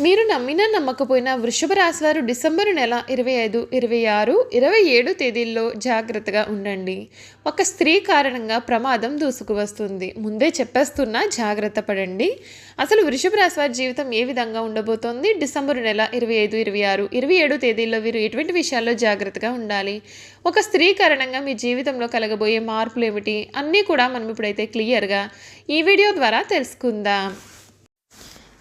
మీరు నమ్మినా నమ్మకపోయినా వృషభ రాశి వారు డిసెంబర్ నెల ఇరవై ఐదు ఇరవై ఆరు ఇరవై ఏడు తేదీల్లో జాగ్రత్తగా ఉండండి. ఒక స్త్రీ కారణంగా ప్రమాదం దూసుకువస్తుంది ముందే చెప్పేస్తున్నా జాగ్రత్త పడండి. అసలు వృషభ రాశి వారి జీవితం ఏ విధంగా ఉండబోతోంది? డిసెంబర్ నెల ఇరవై ఐదు ఇరవై ఆరు ఇరవై ఏడు తేదీల్లో వీరు ఎటువంటి విషయాల్లో జాగ్రత్తగా ఉండాలి? ఒక స్త్రీ కారణంగా మీ జీవితంలో కలగబోయే మార్పులు ఏమిటి? అన్నీ కూడా మనం ఇప్పుడైతే క్లియర్గా ఈ వీడియో ద్వారా తెలుసుకుందాం.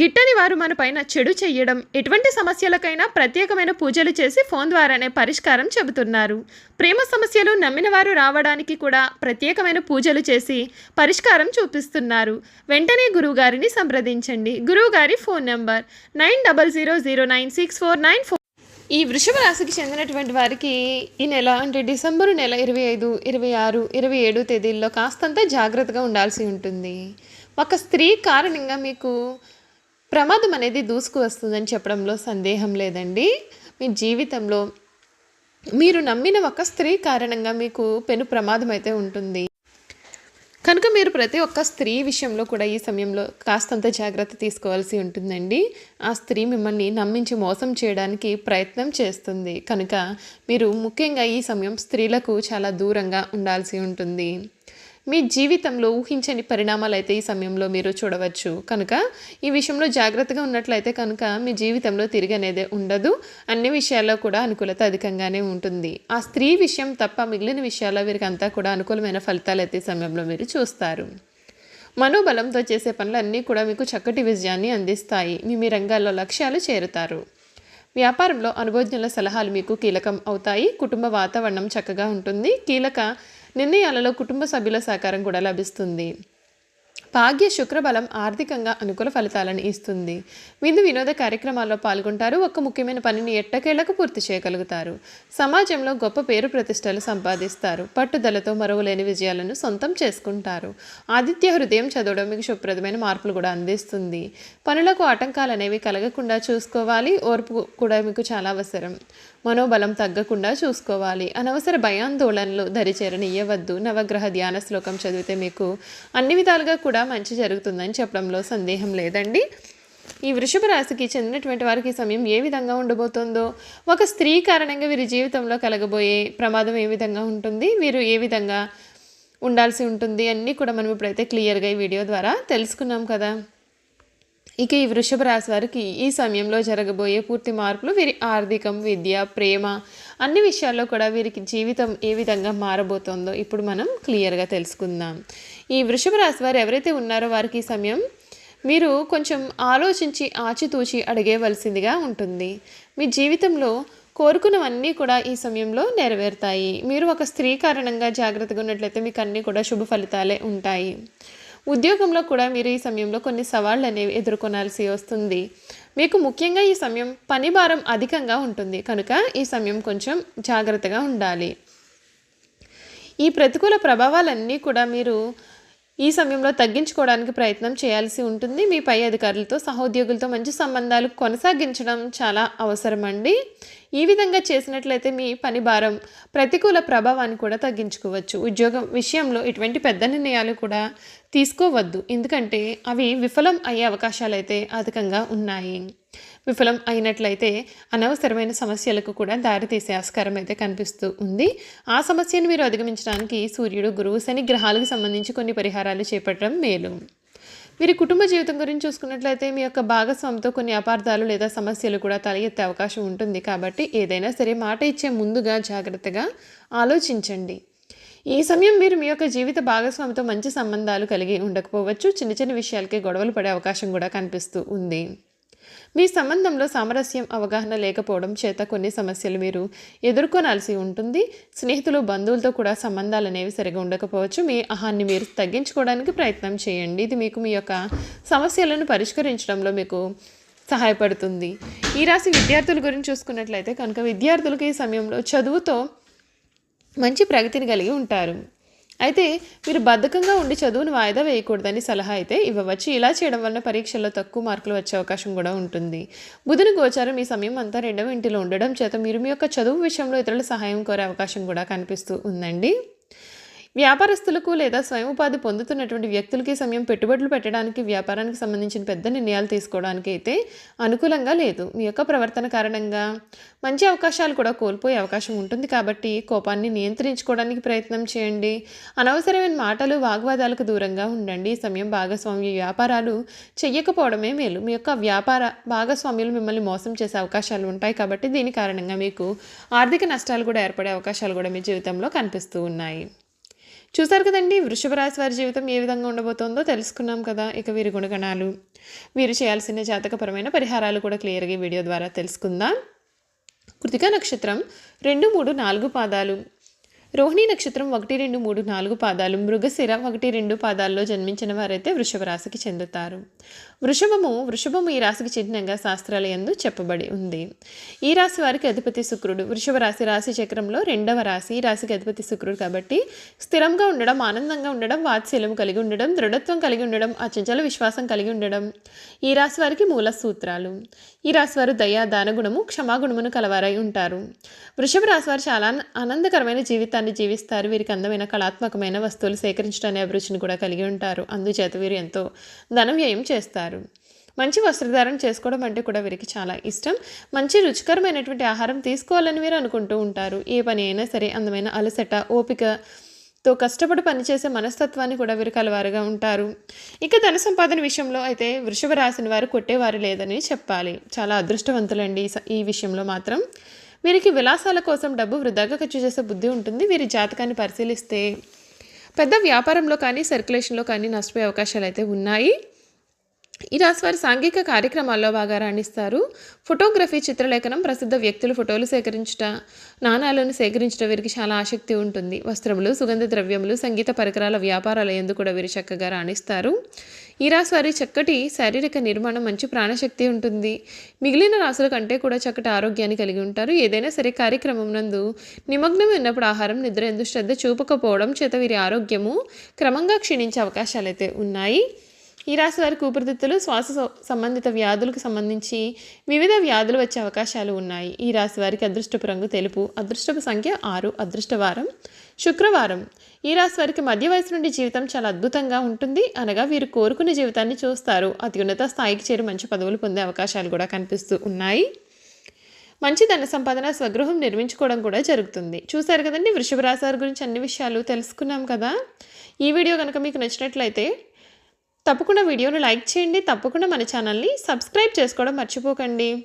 గిట్టని వారు మన పైన చెడు చెయ్యడం ఎటువంటి సమస్యలకైనా ప్రత్యేకమైన పూజలు చేసి ఫోన్ ద్వారానే పరిష్కారం చెబుతున్నారు. ప్రేమ సమస్యలు నమ్మిన వారు రావడానికి కూడా ప్రత్యేకమైన పూజలు చేసి పరిష్కారం చూపిస్తున్నారు. వెంటనే గురువుగారిని సంప్రదించండి. గురువుగారి phone number nine double zero zero nine six four nine four. ఈ వృషభ రాశికి చెందినటువంటి వారికి ఈ నెల అంటే డిసెంబరు నెల ఇరవై ఐదు ఇరవై ఆరు ఇరవై ఏడు తేదీల్లో కాస్తంత జాగ్రత్తగా ఉండాల్సి ఉంటుంది. ఒక స్త్రీ కారణంగా మీకు ప్రమాదం అనేది దూసుకు వస్తుందని చెప్పడంలో సందేహం లేదండి. మీ జీవితంలో మీరు నమ్మిన ఒక స్త్రీ కారణంగా మీకు పెను ప్రమాదం అయితే ఉంటుంది. కనుక మీరు ప్రతి ఒక్క స్త్రీ విషయంలో కూడా ఈ సమయంలో కాస్తంత జాగ్రత్త తీసుకోవాల్సి ఉంటుందండి. ఆ స్త్రీ మిమ్మల్ని నమ్మించి మోసం చేయడానికి ప్రయత్నం చేస్తుంది. కనుక మీరు ముఖ్యంగా ఈ సమయం స్త్రీలకు చాలా దూరంగా ఉండాల్సి ఉంటుంది. మీ జీవితంలో ఊహించని పరిణామాలు అయితే ఈ సమయంలో మీరు చూడవచ్చు. కనుక ఈ విషయంలో జాగ్రత్తగా ఉన్నట్లయితే కనుక మీ జీవితంలో తిరిగి అనేది ఉండదు. అన్ని విషయాల్లో కూడా అనుకూలత అధికంగానే ఉంటుంది. ఆ స్త్రీ విషయం తప్ప మిగిలిన విషయాల్లో వీరికి అంతా కూడా అనుకూలమైన ఫలితాలు అయితే ఈ సమయంలో మీరు చూస్తారు. మనోబలంతో చేసే పనులు అన్నీ కూడా మీకు చక్కటి విజయాన్ని అందిస్తాయి. మీ మీ రంగాల్లో లక్ష్యాలు చేరుతారు. వ్యాపారంలో అనుభవజ్ఞుల సలహాలు మీకు కీలకం అవుతాయి. కుటుంబ వాతావరణం చక్కగా ఉంటుంది. కీలక నిర్ణయాలలో కుటుంబ సభ్యుల సహకారం కూడా లభిస్తుంది. భాగ్య శుక్రబలం ఆర్థికంగా అనుకూల ఫలితాలను ఇస్తుంది. విందు వినోద కార్యక్రమాల్లో పాల్గొంటారు. ఒక ముఖ్యమైన పనిని ఎట్టకేళ్ళకు పూర్తి చేయగలుగుతారు. సమాజంలో గొప్ప పేరు ప్రతిష్టలు సంపాదిస్తారు. పట్టుదలతో మరువలేని విజయాలను సొంతం చేసుకుంటారు. ఆదిత్య హృదయం చదవడం మీకు శుభ్రదమైన మార్పులు కూడా అందిస్తుంది. పనులకు ఆటంకాలు అనేవి కలగకుండా చూసుకోవాలి. ఓర్పు కూడా మీకు చాలా అవసరం. మనోబలం తగ్గకుండా చూసుకోవాలి. అనవసర భయాందోళనలు దరిచేరనియ్యవద్దు. నవగ్రహ ధ్యాన శ్లోకం చదివితే మీకు అన్ని విధాలుగా కూడా మంచి జరుగుతుందని చెప్పడంలో సందేహం లేదండి. ఈ వృషభ రాశికి చెందినటువంటి వారికి సమయం ఏ విధంగా ఉండబోతుందో ఒక స్త్రీ కారణంగా వీరి జీవితంలో కలగబోయే ప్రమాదం ఏ విధంగా ఉంటుంది వీరు ఏ విధంగా ఉండాల్సి ఉంటుంది అన్నీ కూడా మనం ఇప్పుడైతే క్లియర్గా ఈ వీడియో ద్వారా తెలుసుకున్నాం కదా. ఇక ఈ వృషభ రాశి వారికి ఈ సమయంలో జరగబోయే పూర్తి మార్పులు వీరి ఆర్థికం విద్య ప్రేమ అన్ని విషయాల్లో కూడా వీరికి జీవితం ఏ విధంగా మారబోతోందో ఇప్పుడు మనం క్లియర్గా తెలుసుకుందాం. ఈ వృషభ రాశి వారు ఎవరైతే ఉన్నారో వారికి ఈ సమయం మీరు కొంచెం ఆలోచించి ఆచితూచి అడిగేవలసిందిగా ఉంటుంది. మీ జీవితంలో కోరుకున్నవన్నీ కూడా ఈ సమయంలో నెరవేరుతాయి. మీరు ఒక స్త్రీ కారణంగా జాగ్రత్తగా ఉన్నట్లయితే మీకు అన్నీ కూడా శుభ ఫలితాలే ఉంటాయి. ఉద్యోగంలో కూడా మీరు ఈ సమయంలో కొన్ని సవాళ్ళు అనేవి ఎదుర్కొనాల్సి వస్తుంది. మీకు ముఖ్యంగా ఈ సమయం పని భారం అధికంగా ఉంటుంది. కనుక ఈ సమయం కొంచెం జాగ్రత్తగా ఉండాలి. ఈ ప్రతికూల ప్రభావాలన్నీ కూడా మీరు ఈ సమయంలో తగ్గించుకోవడానికి ప్రయత్నం చేయాల్సి ఉంటుంది. మీ పై అధికారులతో సహోద్యోగులతో మంచి సంబంధాలు కొనసాగించడం చాలా అవసరమండి. ఈ విధంగా చేసినట్లయితే మీ పని భారం ప్రతికూల ప్రభావాన్ని కూడా తగ్గించుకోవచ్చు. ఉద్యోగం విషయంలో ఇటువంటి పెద్ద నిర్ణయాలు కూడా తీసుకోవద్దు. ఎందుకంటే అవి విఫలం అయ్యే అవకాశాలు అయితే అధికంగా ఉన్నాయి. విఫలం అయినట్లయితే అనవసరమైన సమస్యలకు కూడా దారితీసే ఆస్కారం అయితే కనిపిస్తూ ఉంది. ఆ సమస్యను మీరు అధిగమించడానికి సూర్యుడు గురువు శని గ్రహాలకు సంబంధించి కొన్ని పరిహారాలు చేపట్టడం మేలు. వీరి కుటుంబ జీవితం గురించి చూసుకున్నట్లయితే మీ యొక్క భాగస్వామితో కొన్ని అపార్థాలు లేదా సమస్యలు కూడా తలెత్తే అవకాశం ఉంటుంది కాబట్టి ఏదైనా సరే మాట ఇచ్చే ముందుగా జాగ్రత్తగా ఆలోచించండి. ఈ సమయం మీరు మీ యొక్క జీవిత భాగస్వామితో మంచి సంబంధాలు కలిగి ఉండకపోవచ్చు. చిన్న చిన్న విషయాలకే గొడవలు పడే అవకాశం కూడా కనిపిస్తూ ఉంది. మీ సంబంధంలో సామరస్యం అవగాహన లేకపోవడం చేత కొన్ని సమస్యలు మీరు ఎదుర్కొనాల్సి ఉంటుంది. స్నేహితులు బంధువులతో కూడా సంబంధాలు అనేవి సరిగా ఉండకపోవచ్చు. మీ అహాన్ని మీరు తగ్గించుకోవడానికి ప్రయత్నం చేయండి. ఇది మీకు మీ యొక్క సమస్యలను పరిష్కరించడంలో మీకు సహాయపడుతుంది. ఈ రాశి విద్యార్థుల గురించి చూసుకున్నట్లయితే కనుక విద్యార్థులకు ఈ సమయంలో చదువుతో మంచి ప్రగతిని కలిగి ఉంటారు. అయితే మీరు బద్ధకంగా ఉండి చదువును వాయిదా వేయకూడదని సలహా అయితే ఇవ్వవచ్చు. ఇలా చేయడం వలన పరీక్షల్లో తక్కువ మార్కులు వచ్చే అవకాశం కూడా ఉంటుంది. బుధుని గోచారం ఈ సమయం అంతా రెండవ ఇంటిలో ఉండడం చేత మీరు మీ యొక్క చదువు విషయంలో ఇతరుల సహాయం కోరే అవకాశం కూడా కనిపిస్తూ ఉందండి. వ్యాపారస్తులకు లేదా స్వయం ఉపాధి పొందుతున్నటువంటి వ్యక్తులకి సమయం పెట్టుబడులు పెట్టడానికి వ్యాపారానికి సంబంధించిన పెద్ద నిర్ణయాలు తీసుకోవడానికి అయితే అనుకూలంగా లేదు. మీ యొక్క ప్రవర్తన కారణంగా మంచి అవకాశాలు కూడా కోల్పోయే అవకాశం ఉంటుంది. కాబట్టి కోపాన్ని నియంత్రించుకోవడానికి ప్రయత్నం చేయండి. అనవసరమైన మాటలు వాగ్వాదాలకు దూరంగా ఉండండి. ఈ సమయం భాగస్వామ్య వ్యాపారాలు చెయ్యకపోవడమే మేలు. మీ యొక్క వ్యాపార భాగస్వామ్యులు మిమ్మల్ని మోసం చేసే అవకాశాలు ఉంటాయి కాబట్టి దీని కారణంగా మీకు ఆర్థిక నష్టాలు కూడా ఏర్పడే అవకాశాలు కూడా మీ జీవితంలో కనిపిస్తూ ఉన్నాయి. చూసారు కదండి వృషభ రాశి వారి జీవితం ఏ విధంగా ఉండబోతోందో తెలుసుకున్నాం కదా ఇక వీరి గుణగణాలు. వీరు చేయాల్సిన జాతకపరమైన పరిహారాలు కూడా క్లియర్గా వీడియో ద్వారా తెలుసుకుందాం. కృతికా నక్షత్రం రెండు మూడు నాలుగు పాదాలు. రోహిణి నక్షత్రం ఒకటి రెండు మూడు నాలుగు పాదాలు మృగశిర ఒకటి రెండు పాదాల్లో జన్మించిన వారైతే వృషభ రాశికి చెందుతారు. వృషభము వృషభము ఈ రాశికి చిహ్నంగా శాస్త్రాలయందు చెప్పబడి ఉంది. ఈ రాశి వారికి అధిపతి శుక్రుడు. వృషభ రాశి రాశి చక్రంలో రెండవ రాశి. ఈ రాశికి అధిపతి శుక్రుడు కాబట్టి స్థిరంగా ఉండడం ఆనందంగా ఉండడం వాత్సల్యం కలిగి ఉండడం దృఢత్వం కలిగి ఉండడం అచంచల విశ్వాసం కలిగి ఉండడం ఈ రాశి వారికి మూల సూత్రాలు. ఈ రాశి వారు దయా దానగుణము క్షమాగుణమును కలవారై ఉంటారు. వృషభ రాశి వారు చాలా ఆనందకరమైన జీవితం జీవితాన్ని జీవిస్తారు. వీరికి అందమైన కళాత్మకమైన వస్తువులు సేకరించడానికి అభిరుచిని కూడా కలిగి ఉంటారు. అందుచేత వీరు ఎంతో ధన వ్యయం చేస్తారు. మంచి వస్త్రధారణ చేసుకోవడం అంటే కూడా వీరికి చాలా ఇష్టం. మంచి రుచికరమైనటువంటి ఆహారం తీసుకోవాలని వీరు అనుకుంటూ ఉంటారు. ఏ పని అయినా సరే అందమైన అలసట ఓపికతో కష్టపడి పనిచేసే మనస్తత్వాన్ని కూడా వీరు కలవారుగా ఉంటారు. ఇక ధన సంపాదన విషయంలో అయితే వృషభ రాశిని వారు కొట్టేవారు లేదని చెప్పాలి. చాలా అదృష్టవంతులండి ఈ విషయంలో మాత్రం. వీరికి విలాసాల కోసం డబ్బు వృధాగా ఖర్చు చేసే బుద్ధి ఉంటుంది. వీరి జాతకాన్ని పరిశీలిస్తే పెద్ద వ్యాపారంలో కానీ సర్క్యులేషన్లో కానీ నష్టపోయే అవకాశాలు అయితే ఉన్నాయి. ఈ రాశి వారి సాంఘిక కార్యక్రమాల్లో బాగా రాణిస్తారు. ఫోటోగ్రఫీ చిత్రలేఖనం ప్రసిద్ధ వ్యక్తులు ఫోటోలు సేకరించుట నాణాలను సేకరించుట వీరికి చాలా ఆసక్తి ఉంటుంది. వస్త్రములు సుగంధ ద్రవ్యములు సంగీత పరికరాల వ్యాపారాల ఎందు కూడా వీరు చక్కగా రాణిస్తారు. ఈ రాశి వారి చక్కటి శారీరక నిర్మాణం మంచి ప్రాణశక్తి ఉంటుంది. మిగిలిన రాసుల కంటే కూడా చక్కటి ఆరోగ్యాన్ని కలిగి ఉంటారు. ఏదైనా సరే కార్యక్రమం నందు నిమగ్నం ఉన్నప్పుడు ఆహారం నిద్ర ఎందు శ్రద్ధ చూపకపోవడం చేత వీరి ఆరోగ్యము క్రమంగా క్షీణించే అవకాశాలు అయితే ఉన్నాయి. ఈ రాశి వారి ఊపిరితిత్తులు శ్వాస సంబంధిత వ్యాధులకు సంబంధించి వివిధ వ్యాధులు వచ్చే అవకాశాలు ఉన్నాయి. ఈ రాశి వారికి అదృష్టపు రంగు తెలుపు అదృష్టపు సంఖ్య ఆరు అదృష్టవారం శుక్రవారం. ఈ రాశి వారికి మధ్య వయసు నుండి జీవితం చాలా అద్భుతంగా ఉంటుంది. అనగా వీరు కోరుకునే జీవితాన్ని చూస్తారు. అత్యున్నత స్థాయికి చేరి మంచి పదవులు పొందే అవకాశాలు కూడా కనిపిస్తూ ఉన్నాయి. మంచి ధన సంపాదన స్వగృహం నిర్మించుకోవడం కూడా జరుగుతుంది. చూశారు కదండి? వృషభ రాశి వారి గురించి అన్ని విషయాలు తెలుసుకున్నాం కదా? ఈ వీడియో కనుక మీకు నచ్చినట్లయితే తప్పకుండా వీడియోను లైక్ చేయండి. తప్పకుండా మన ఛానల్ని సబ్స్క్రైబ్ చేసుకోవడం మర్చిపోకండి.